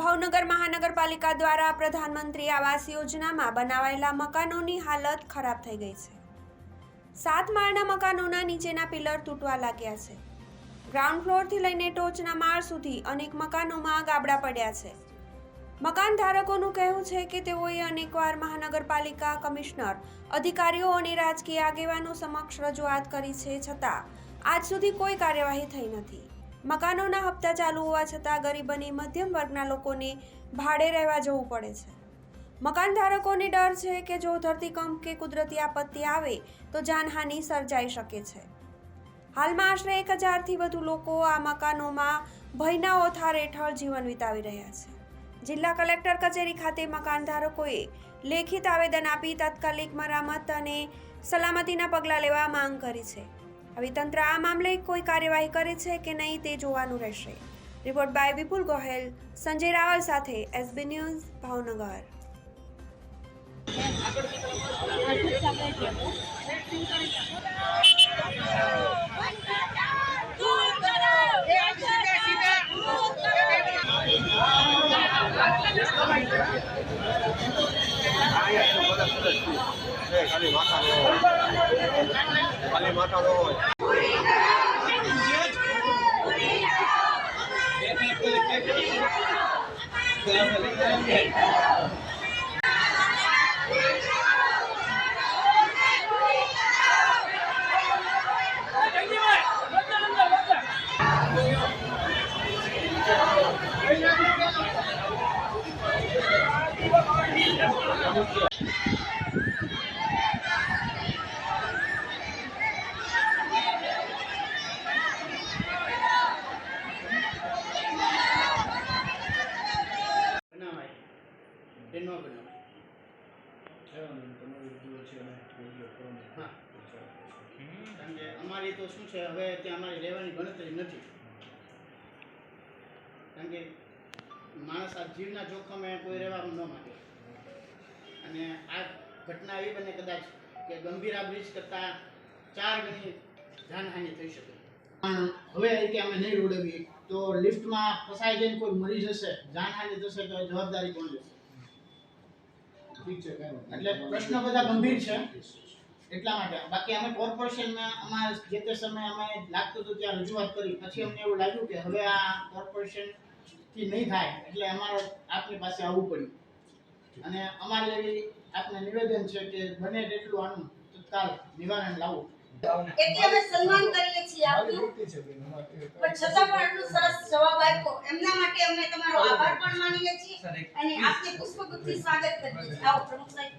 ભાવનગર મહાનગરપાલિકા દ્વારા પ્રધાનમંત્રી આવાસ યોજનામાં બનાવાયેલા મકાનોની હાલત ખરાબ થઈ ગઈ છે. સાત માળના મકાનોના નીચેના પિલર તૂટવા લાગ્યા છે. ગ્રાઉન્ડ ફ્લોરથી લઈને ટોચના માળ સુધી અનેક મકાનોમાં ગાબડા પડ્યા છે. મકાન ધારકોનું કહેવું છે કે તેઓએ અનેકવાર મહાનગરપાલિકા કમિશનર, અધિકારીઓ અને રાજકીય આગેવાનો સમક્ષ રજૂઆત કરી છે છતાં આજ સુધી કોઈ કાર્યવાહી થઈ નથી. મકાનોના હપ્તા ચાલુ હોવા છતાં ગરીબ અને મધ્યમ વર્ગના લોકોને ભાડે રહેવા જવું પડે છે. મકાન ધારકોને ડર છે કે જો ધરતીકંપ કે કુદરતી આપત્તિ આવે તો જાનહાનિ સર્જાઈ શકે છે. હાલમાં આશરે એક હજારથી વધુ લોકો આ મકાનોમાં ભયના ઓથાર હેઠળ જીવન વિતાવી રહ્યા છે. જિલ્લા કલેક્ટર કચેરી ખાતે મકાન ધારકોએ લેખિત આવેદન આપી તાત્કાલિક મરામત અને સલામતીના પગલાં લેવા માંગ કરી છે. હવે તંત્ર આ મામલે કોઈ કાર્યવાહી કરે છે કે નહીં તે જોવાનું રહેશે. રિપોર્ટ બાય વિપુલ ગોહેલ, સંજય રાવલ સાથે એસબી ન્યૂઝ, ભાવનગર. ખાલી માથા નો એ ન બનાવાય કારણ કે અમારી તો શું છે હવે ત્યાં અમારી રહેવાની ગણતરી નથી. કારણ કે માણસ આ જીવના જોખમે કોઈ રહેવા ન માગે. અને આ ઘટના એવી બને કદાચ કે ગંભીરા બ્રિજ કરતાં ચાર ગણી જાનહાનિ થઈ શકે. પણ હવે કે અમે નહીં ઉડાવીએ તો લિફ્ટમાં ફસાઈ જઈને કોઈ મરી જશે જાનહાનિ થશે તો જવાબદારી કોણ લેશે? એટલે પ્રશ્ન બધા ગંભીર છે. એટલા માટે. બાકી અમે કોર્પોરેશનમાં, અમારે જે તે સમયે અમે લાગતું હતું ત્યાં રજૂઆત કરી. પછી અમને એવું લાગ્યું કે હવે આ કોર્પોરેશનથી નહીં થાય. એટલે અમારે આપની પાસે આવવું પડ્યું. અને અમારે એવી આપને નિવેદન છે કે બને તેટલું આનું તત્કાલ નિવારણ લાવવું એટલે અમે સન્માન કરીએ છીએ આપનું. પણ છતાં પણ આટલો સરસ જવાબ આપ્યો. એમના માટે અમે તમારો આભાર પણ માનીએ છીએ અને આપને પુષ્પગુચ્છથી સ્વાગત કરીએ છીએ. આવો પ્રમુખ સાહેબ.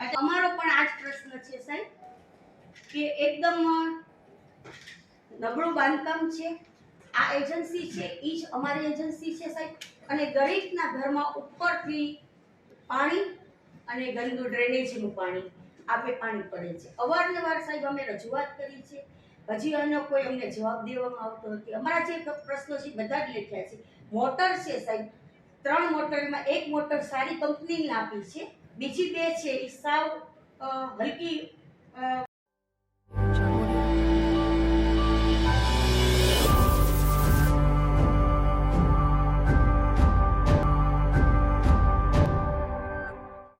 એટલે અમારો પણ આ જ પ્રશ્ન છે સાહેબ કે એકદમ નબળું બાંધકામ છે. આ એજન્સી છે એ જ અમારી એજન્સી છે સાહેબ. અને દરેકના ઘરમાં ઉપરથી પાણી અને ગંદુ ડ્રેનેજનું પાણી. આ બે પાણી પડે છે. અવારનવાર સાહેબ અમે રજૂઆત કરી છે. હજી એનો કોઈ અમને જવાબ દેવામાં આવતો નથી. અમારા જે પ્રશ્નો છે બધા જ લખ્યા છે. મોટર છે સાહેબ. ત્રણ મોટરમાં એક મોટર સારી કંપનીની આપી છે. બીજી બે છે એ સાવ હલકી